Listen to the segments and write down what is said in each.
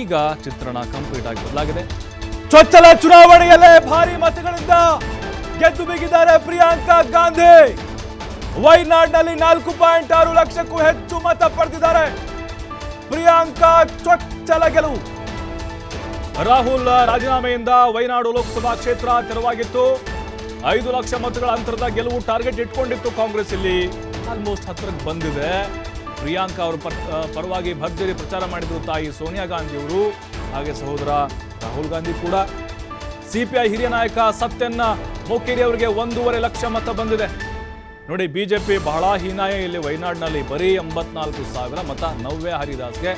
ಈಗ ಚಿತ್ರಣ ಕಂಪ್ಲೀಟ್ ಆಗಿ ಬದಲಾಗಿದೆ. ಚೊಚ್ಚಲ ಚುನಾವಣೆಯಲ್ಲೇ ಭಾರಿ ಮತಗಳಿಂದ ಗೆದ್ದು ಬಿಗಿದ್ದಾರೆ ಪ್ರಿಯಾಂಕಾ ಗಾಂಧಿ. ವೈನಾಡ್ನಲ್ಲಿ ನಾಲ್ಕು ಪಾಯಿಂಟ್ ಆರು ಲಕ್ಷಕ್ಕೂ ಹೆಚ್ಚು ಮತ ಪಡೆದಿದ್ದಾರೆ ಪ್ರಿಯಾಂಕಾ ಚೊಚ್ಚಲ ಗೆಲುವು. ರಾಹುಲ್ ರಾಜೀನಾಮೆಯಿಂದ ವೈನಾಡು ಲೋಕಸಭಾ ಕ್ಷೇತ್ರ ತೆರವಾಗಿತ್ತು. ಐದು ಲಕ್ಷ ಮತಗಳ ಅಂತರದ ಗೆಲುವು ಟಾರ್ಗೆಟ್ ಇಟ್ಕೊಂಡಿತ್ತು ಕಾಂಗ್ರೆಸ್ ಇಲ್ಲಿ ಆಲ್ಮೋಸ್ಟ್ ಹತ್ತಿರಕ್ಕೆ ಬಂದಿದೆ. ಪ್ರಿಯಾಂಕಾ ಅವರು ಪರ್- ಪರವಾಗಿ ಭರ್ಜರಿ ಪ್ರಚಾರ ಮಾಡಿದ್ರು ತಾಯಿ ಸೋನಿಯಾ ಗಾಂಧಿ ಅವರು ಹಾಗೆ ಸಹೋದರ ರಾಹುಲ್ ಗಾಂಧಿ ಕೂಡ. ಸಿಪಿಐ ಹಿರಿಯ ನಾಯಕ ಸತ್ಯನ್ನ ಮೊಕ್ಕೇರಿ ಅವರಿಗೆ ಒಂದೂವರೆ ಲಕ್ಷ ಮತ ಬಂದಿದೆ. ನೋಡಿ, ಬಿಜೆಪಿ ಬಹಳ ಹೀನಾಯ ಇಲ್ಲಿ ವಯನಾಡ್ನಲ್ಲಿ ಬರೀ ಎಂಬತ್ನಾಲ್ಕು ಸಾವಿರ ಮತ ನವ್ಯ ಹರಿದಾಸ್ಗೆ.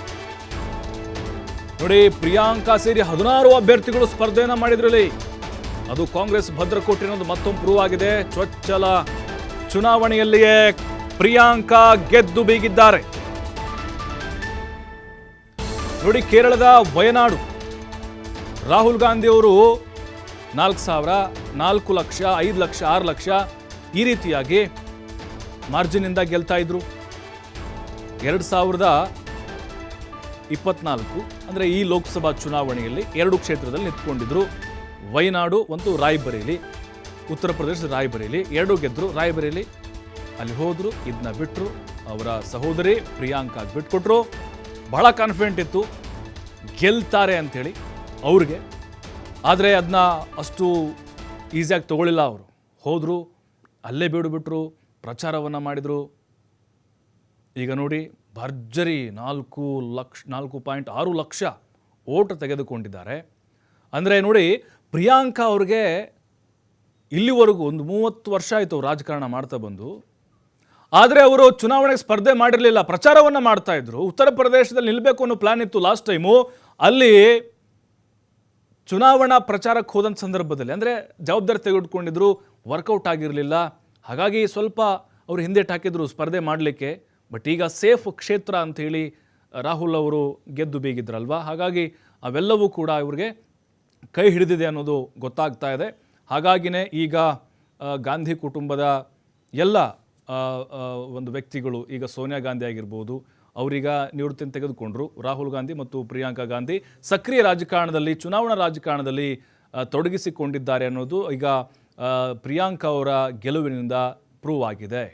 ನೋಡಿ, ಪ್ರಿಯಾಂಕಾ ಸೇರಿ ಹದಿನಾರು ಅಭ್ಯರ್ಥಿಗಳು ಸ್ಪರ್ಧೆಯನ್ನು ಮಾಡಿದ್ರಲ್ಲಿ. ಅದು ಕಾಂಗ್ರೆಸ್ ಭದ್ರಕೋಟೆ ಅನ್ನೋದು ಮತ್ತೊಂದು ಪ್ರೂವ್ ಆಗಿದೆ. ಚೊಚ್ಚಲ ಚುನಾವಣೆಯಲ್ಲಿಯೇ ಪ್ರಿಯಾಂಕಾ ಗೆದ್ದು ಬೀಗಿದ್ದಾರೆ. ನೋಡಿ ಕೇರಳದ ವಯನಾಡು. ರಾಹುಲ್ ಗಾಂಧಿ ಅವರು ನಾಲ್ಕು ಸಾವಿರ, ನಾಲ್ಕು ಲಕ್ಷ, ಐದು ಲಕ್ಷ, ಆರು ಲಕ್ಷ ಈ ರೀತಿಯಾಗಿ ಮಾರ್ಜಿನಿಂದ ಗೆಲ್ತಾ ಇದ್ರು. ಎರಡು ಸಾವಿರದ ಇಪ್ಪತ್ನಾಲ್ಕು ಅಂದರೆ ಈ ಲೋಕಸಭಾ ಚುನಾವಣೆಯಲ್ಲಿ ಎರಡು ಕ್ಷೇತ್ರದಲ್ಲಿ ನಿಂತ್ಕೊಂಡಿದ್ರು. ವಯನಾಡು ಒಂದು ರಾಯ್ಬರೇಲಿ, ಉತ್ತರ ಪ್ರದೇಶದ ರಾಯ್ಬರೇಲಿ, ಎರಡೂ ಗೆದ್ದರು ರಾಯ್ಬರೇಲಿ ಅಲ್ಲಿ ಹೋದರು ಇದನ್ನ ಬಿಟ್ಟರು ಅವರ ಸಹೋದರಿ ಪ್ರಿಯಾಂಕಾ ಬಿಟ್ಕೊಟ್ರು. ಬಹಳ ಕಾನ್ಫಿಡೆಂಟ್ ಇತ್ತು. ಗೆಲ್ತಾರೆ ಅಂಥೇಳಿ ಅವ್ರಿಗೆ. ಆದರೆ ಅದನ್ನ ಅಷ್ಟು ಈಸಿಯಾಗಿ ತಗೊಳ್ಳಿಲ್ಲ ಅವರು. ಹೋದರು, ಅಲ್ಲೇ ಬೀಡು ಬಿಟ್ಟರು ಪ್ರಚಾರವನ್ನು ಮಾಡಿದರು. ಈಗ ನೋಡಿ, ಭರ್ಜರಿ ನಾಲ್ಕು ಲಕ್ಷ, ನಾಲ್ಕು ಪಾಯಿಂಟ್ ಆರು ಲಕ್ಷ ಓಟ್ ತೆಗೆದುಕೊಂಡಿದ್ದಾರೆ. ಅಂದರೆ ನೋಡಿ, ಪ್ರಿಯಾಂಕಾ ಅವ್ರಿಗೆ ಇಲ್ಲಿವರೆಗೂ ಒಂದು ಮೂವತ್ತು ವರ್ಷ ಆಯಿತು ರಾಜಕಾರಣ ಮಾಡ್ತಾ ಬಂದು. ಆದರೆ ಅವರು ಚುನಾವಣೆಗೆ ಸ್ಪರ್ಧೆ ಮಾಡಿರಲಿಲ್ಲ, ಪ್ರಚಾರವನ್ನು ಮಾಡ್ತಾ ಇದ್ರು. ಉತ್ತರ ಪ್ರದೇಶದಲ್ಲಿ ನಿಲ್ಲಬೇಕು ಅನ್ನೋ ಪ್ಲಾನ್ ಇತ್ತು ಲಾಸ್ಟ್ ಟೈಮು ಅಲ್ಲಿ ಚುನಾವಣಾ ಪ್ರಚಾರಕ್ಕೆ ಹೋದಂಥ ಸಂದರ್ಭದಲ್ಲಿ, ಅಂದರೆ ಜವಾಬ್ದಾರಿ ತೆಗೆದುಕೊಂಡಿದ್ರು ವರ್ಕೌಟ್ ಆಗಿರಲಿಲ್ಲ. ಹಾಗಾಗಿ ಸ್ವಲ್ಪ ಅವರು ಹಿಂದೇಟ್ ಹಾಕಿದ್ರು ಸ್ಪರ್ಧೆ ಮಾಡಲಿಕ್ಕೆ. ಬಟ್ ಈಗ ಸೇಫ್ ಕ್ಷೇತ್ರ ಅಂಥೇಳಿ ರಾಹುಲ್ ಅವರು ಗೆದ್ದು ಬೀಗಿದ್ರಲ್ವಾ? ಹಾಗಾಗಿ ಅವೆಲ್ಲವೂ ಕೂಡ ಇವ್ರಿಗೆ ಕೈ ಹಿಡಿದಿದೆ ಅನ್ನೋದು ಗೊತ್ತಾಗ್ತಾ ಇದೆ. ಹಾಗಾಗಿನೇ ಈಗ ಗಾಂಧಿ ಕುಟುಂಬದ ಎಲ್ಲ ಒಂದು ವ್ಯಕ್ತಿಗಳು, ಈಗ ಸೋನಿಯಾ ಗಾಂಧಿ ಆಗಿರ್ಬೋದು, ಅವರೀಗ ನಿವೃತ್ತಿಯನ್ನು ತೆಗೆದುಕೊಂಡ್ರು. ರಾಹುಲ್ ಗಾಂಧಿ ಮತ್ತು ಪ್ರಿಯಾಂಕಾ ಗಾಂಧಿ ಸಕ್ರಿಯ ರಾಜಕಾರಣದಲ್ಲಿ, ಚುನಾವಣಾ ರಾಜಕಾರಣದಲ್ಲಿ ತೊಡಗಿಸಿಕೊಂಡಿದ್ದಾರೆ ಅನ್ನೋದು ಈಗ ಪ್ರಿಯಾಂಕಾ ಅವರ ಗೆಲುವಿನಿಂದ ಪ್ರೂವ್ ಆಗಿದೆ.